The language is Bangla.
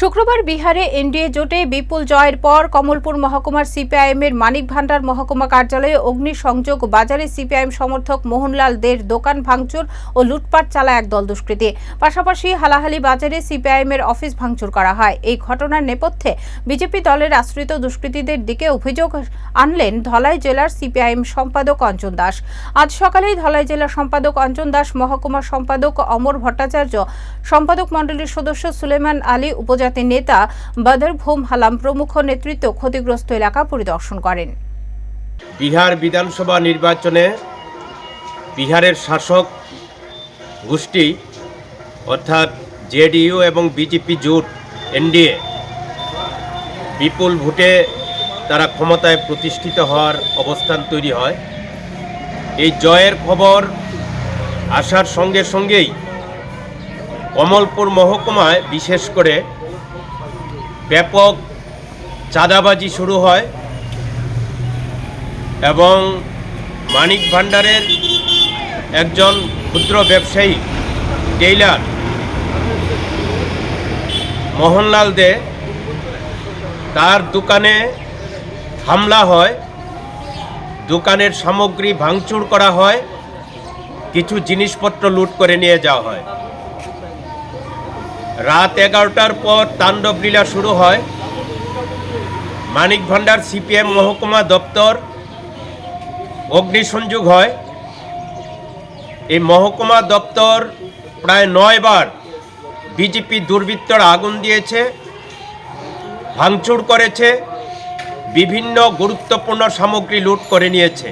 শুক্রবার বিহারে এনডিএ জোটে বিপুল জয়ের পর কমলপুর মহকুমার সিপিআইএমের মানিক ভান্ডার মহকুমা কার্যালয়ে অগ্নিসংযোগ, বাজারে সিপিআইএম সমর্থক মোহনলাল দের দোকান ভাঙচুর ও লুটপাট চালায় একদল দুষ্কৃতী। পাশাপাশি হালাহালি বাজারে সিপিআইএমের অফিস ভাঙচুর করা হয়। এই ঘটনার নেপথ্যে বিজেপি দলের আশ্রিত দুষ্কৃতীদের দিকে অভিযোগ আনলেন ধলাই জেলার সিপিআইএম সম্পাদক অঞ্জন দাস। আজ সকালেই ধলাই জেলা সম্পাদক অঞ্জন দাস মহকুমা সম্পাদক অমর ভট্টাচার্য, সম্পাদক মণ্ডলীর সদস্য সুলেমান আলী উপজাতি নেতা বদর ভোম হালাম প্রমুখ নেতৃত্ব ক্ষতিগ্রস্ত এলাকা পরিদর্শন করেন। বিহার বিধানসভা নির্বাচনে বিহারের শাসক গোষ্ঠী, অর্থাৎ জেডিইউ এবং বিজেপি জোট, এনডিএ, বিপুল ভোটে তারা ক্ষমতায় প্রতিষ্ঠিত হওয়ার অবস্থান তৈরি হয়। এই জয়ের খবর আসার সঙ্গে সঙ্গেই কমলপুর মহকুমায় বিশেষ করে ব্যাপক চাঁদাবাজি শুরু হয় এবং মানিক ভান্ডারের একজন ক্ষুদ্র ব্যবসায়ী, টেইলার মোহনলাল দে তার দোকানে হামলা হয়। দোকানের সামগ্রী ভাঙচুর করা হয়। কিছু জিনিসপত্র লুট করে নিয়ে যাওয়া হয়। রাত এগারোটার পর তাণ্ডব লীলা শুরু হয়। মানিক ভান্ডার, সিপিএম, মহকুমা দপ্তর অগ্নিসংযোগ হয়। এই মহকুমা দপ্তর প্রায় নয়বার বিজেপি দুর্বৃত্তরা আগুন দিয়েছে, ভাঙচুর করেছে, বিভিন্ন গুরুত্বপূর্ণ সামগ্রী লুট করে নিয়েছে।